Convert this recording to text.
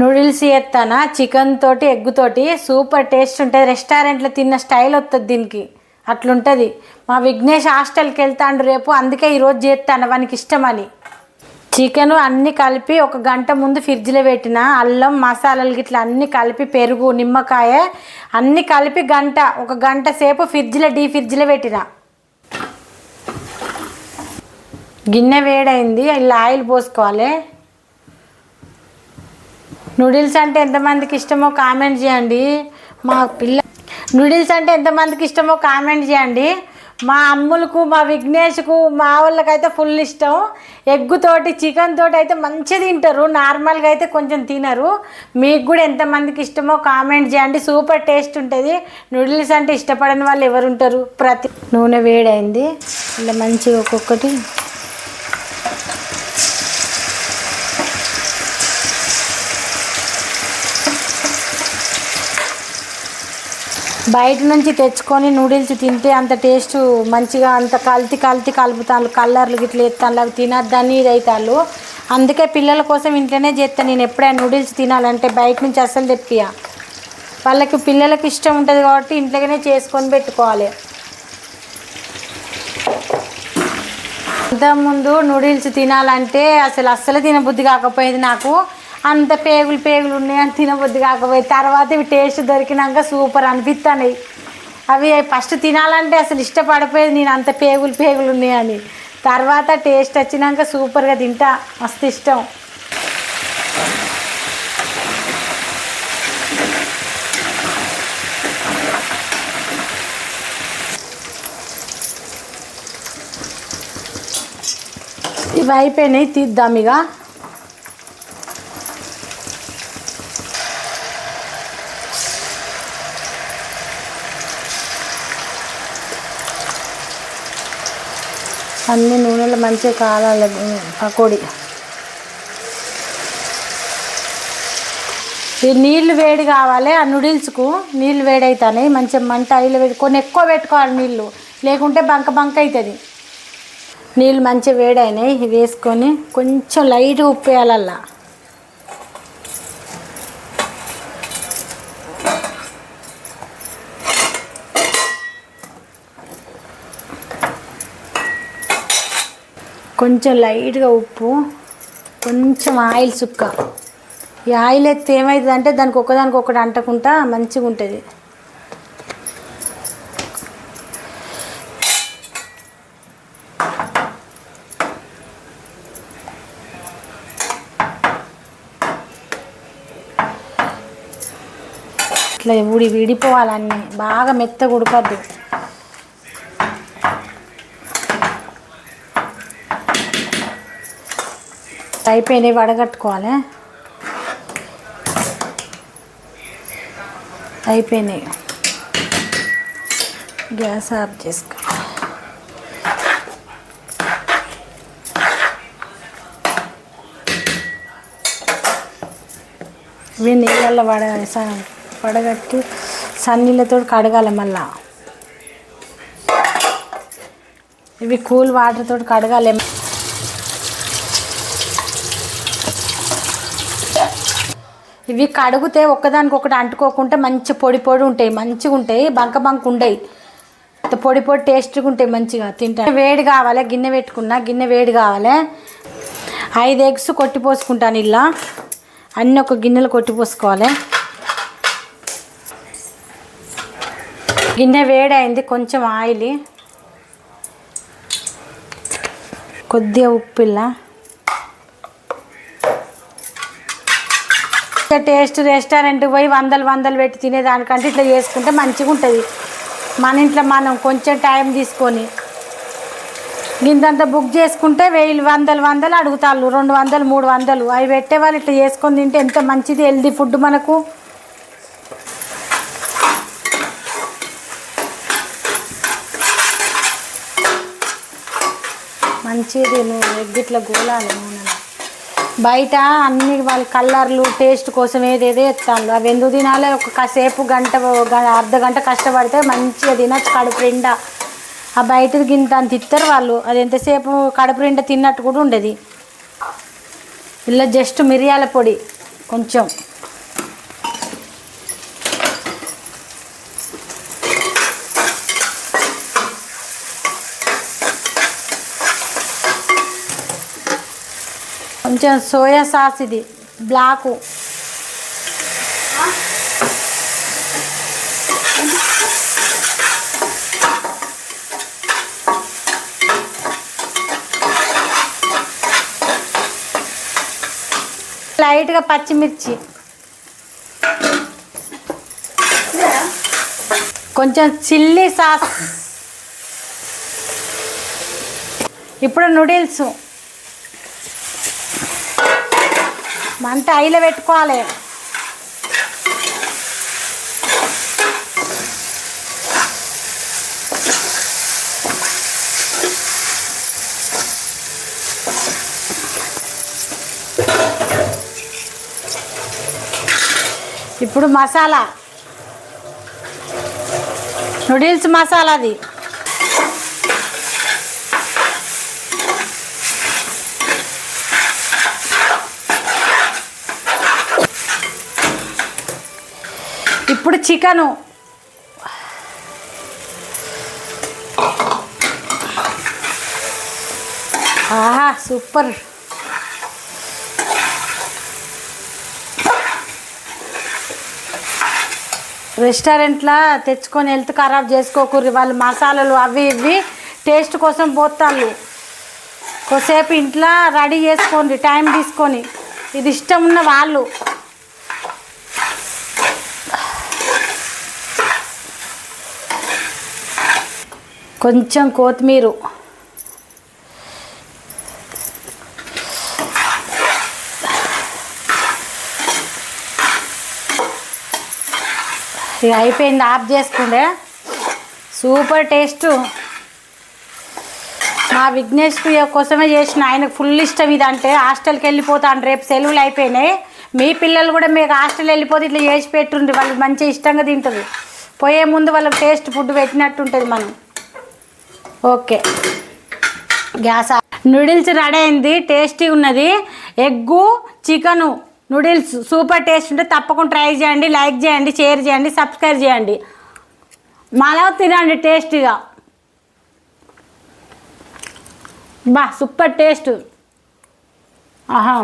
Noodles చేస్తానా chicken తోటి egg తోటి? సూపర్ టేస్ట్ ఉంటుంది. రెస్టారెంట్లో తిన్న స్టైల్ వస్తుంది దీనికి. అట్లుంటుంది. మా విఘ్నేష్ హాస్టల్కి వెళ్తాండు రేపు. అందుకే ఈరోజు చేస్తాను వానికి ఇష్టమని. చికెన్ అన్నీ కలిపి ఒక గంట ముందు ఫ్రిడ్జ్లో పెట్టిన అల్లం మసాలాలు గిట్ల అన్నీ కలిపి పెరుగు నిమ్మకాయ అన్నీ కలిపి గంట ఒక గంట సేపు ఫ్రిడ్జ్లో డీ ఫ్రిడ్జ్లో పెట్టిన. గిన్నె వేడైంది. ఇలా ఆయిల్ పోసుకోవాలి. నూడిల్స్ అంటే ఎంతమందికి ఇష్టమో కామెంట్ చేయండి. మా పిల్ల నూడిల్స్ అంటే ఎంతమందికి ఇష్టమో కామెంట్ చేయండి. మా అమ్ములకు మా విఘ్నేష్కు మా వాళ్ళకైతే ఫుల్ ఇష్టం. ఎగ్ తోటి చికెన్ తోటి అయితే మంచిగా తింటారు. నార్మల్గా అయితే కొంచెం తినరు. మీకు కూడా ఎంతమందికి ఇష్టమో కామెంట్ చేయండి. సూపర్ టేస్ట్ ఉంటుంది. నూడిల్స్ అంటే ఇష్టపడని వాళ్ళు ఎవరు ఉంటారు ప్రతి నూనె వేడైంది. ఇలా మంచిగా ఒక్కొక్కటి బయట నుంచి తెచ్చుకొని నూడిల్స్ తింటే అంత టేస్ట్ మంచిగా అంత కల్తీ కల్తీ కలుపుతాను కలర్లు గిట్ల ఎత్తాను అవి తినద్దని ఇది అవుతాళ్ళు అందుకే పిల్లల కోసం ఇంట్లోనే చేస్తాను నేను ఎప్పుడైనా నూడిల్స్ తినాలంటే బయట నుంచి అసలు తెప్పియా వాళ్ళకి పిల్లలకి ఇష్టం ఉంటుంది కాబట్టి ఇంట్లోనే చేసుకొని పెట్టుకోవాలి. అంతకుముందు నూడిల్స్ తినాలంటే అసలు అస్సలు తినబుద్ధి కాకపోయేది నాకు. అంత పేగులు పేగులు ఉన్నాయి అని తినబుద్ధి కాకపోయి తర్వాత ఇవి టేస్ట్ దొరికినాక సూపర్ అనిపిస్తున్నాయి అవి ఫస్ట్ తినాలంటే అసలు ఇష్టపడిపోయేది నేను అంత పేగులు పేగులు ఉన్నాయని తర్వాత టేస్ట్ వచ్చినాక సూపర్గా తింటా. మస్తు ఇష్టం. ఇవి అయిపోయినాయి తీద్దాం ఇక. అన్ని నూనెలు మంచిగా కాలాలి పకోడీ. ఈ నీళ్ళు వేడి కావాలి ఆ నూడిల్స్కు నీళ్ళు వేడి అవుతాయి మంచిగా మంట ఆయిల్ వేడి కొన్ని ఎక్కువ పెట్టుకోవాలి నీళ్ళు. లేకుంటే బంక బంక అవుతుంది నీళ్ళు మంచిగా వేడైనాయి ఇవి వేసుకొని కొంచెం లైట్గా ఉప్పు వేయాలల్లా. కొంచెం లైట్గా ఉప్పు కొంచెం ఆయిల్ చుక్క ఈ ఆయిల్ ఎత్తే ఏమవుతుందంటే దానికి ఒకదానికి ఒకటి అంటకుండా మంచిగా ఉంటుంది. ఇట్లా ఉడి విడిపోవాలన్నీ. బాగా మెత్తగా ఉడకద్దు. అయిపోయినాయి వడగట్టుకోవాలి. అయిపోయినాయి. గ్యాస్ ఆఫ్ చేసుకో. ఇవి నీళ్ళల్లో వడ స- వడగట్టి సన్నీళ్ళతో కడగాలి మళ్ళా. ఇవి కూల్ వాటర్తో కడగాలి. ఇవి కడిగితే ఒక్కదానికి ఒకటి అంటుకోకుండా మంచి పొడి పొడి ఉంటాయి మంచిగా ఉంటాయి బంక బంక ఉండయి. పొడి పొడి టేస్ట్గా ఉంటాయి మంచిగా తింటా వేడి కావాలి గిన్నె పెట్టుకున్నా గిన్నె వేడి కావాలి. ఐదు ఎగ్స్ కొట్టిపోసుకుంటాను ఇలా. అన్నీ ఒక గిన్నెలు కొట్టిపోసుకోవాలి గిన్నె వేడి అయింది కొంచెం ఆయిల్. కొద్దిగా ఉప్పు ఇలా. టేస్ట్ రెస్టారెంట్కి పోయి వందలు వందలు పెట్టి తినేదానికంటే ఇట్లా చేసుకుంటే మంచిగా ఉంటుంది. మన ఇంట్లో మనం కొంచెం టైం తీసుకొని ఇంతంత బుక్ చేసుకుంటే వెయ్యి వందలు వందలు అడుగుతాళ్ళు రెండు వందలు మూడు వందలు. అవి పెట్టే వాళ్ళు ఇట్లా చేసుకొని తింటే ఎంత మంచిది హెల్దీ ఫుడ్ మనకు. మంచిది నువ్వు ఎగ్ ఇట్లా గోలాలి. బయట అన్ని వాళ్ళ కలర్లు టేస్ట్ కోసం ఏదేదో ఎత్తాను అవి ఎందుకు తినాలి? ఒక కాసేపు గంట గ- అర్ధ గంట కష్టపడితే మంచిగా తినచ్చు కడుపు నిండా. ఆ బయట గింత అంత ఇస్తారు వాళ్ళు. అది ఎంతసేపు కడుపు నిండా తిన్నట్టు కూడా ఉండేది. ఇలా జస్ట్ మిరియాల పొడి కొంచెం. కొంచెం సోయా సాస్ ఇది బ్లాకు. లైట్గా పచ్చిమిర్చి. కొంచెం చిల్లీ సాస్. ఇప్పుడు నూడిల్స్. మంట ఐలో పెట్టుకోవాలి. ఇప్పుడు మసాలా. నూడిల్స్ మసాలాది. ఇప్పుడు చికెను. ఆహా సూపర్. రెస్టారెంట్లో తెచ్చుకొని హెల్త్ ఖరాబ్ చేసుకోకూర్రి. వాళ్ళు మసాలాలు అవి ఇవి టేస్ట్ కోసం పోతాళ్ళు. కొద్దిసేపు ఇంట్లో రెడీ చేసుకోండి టైం తీసుకొని. ఇది ఇష్టం ఉన్న వాళ్ళు. కొంచెం కొత్తిమీర. ఇక అయిపోయింది ఆఫ్ చేసుకుండే. Super taste. మా విఘ్నేష్ ప్రియ కోసమే చేసిన ఆయనకు ఫుల్ ఇష్టం ఇది అంటే హాస్టల్కి వెళ్ళిపోతాను రేపు సెలవులు అయిపోయినాయి. మీ పిల్లలు కూడా మీకు హాస్టల్ వెళ్ళిపోతే ఇట్లా చేసి పెట్టుండ్రి వాళ్ళు మంచి ఇష్టంగా తింటారు. పోయే ముందు వాళ్ళకి టేస్ట్ ఫుడ్ పెట్టినట్టు ఉంటుంది మనం. ఓకే. గ్యాస్. నూడిల్స్ రెడీ అయింది టేస్టీ ఉన్నది. Egg chicken noodles super taste ఉంటే తప్పకుండా ట్రై చేయండి లైక్ చేయండి షేర్ చేయండి సబ్స్క్రైబ్ చేయండి. మాలో తినండి టేస్టీగా. బా సూపర్ టేస్ట్. ఆహా.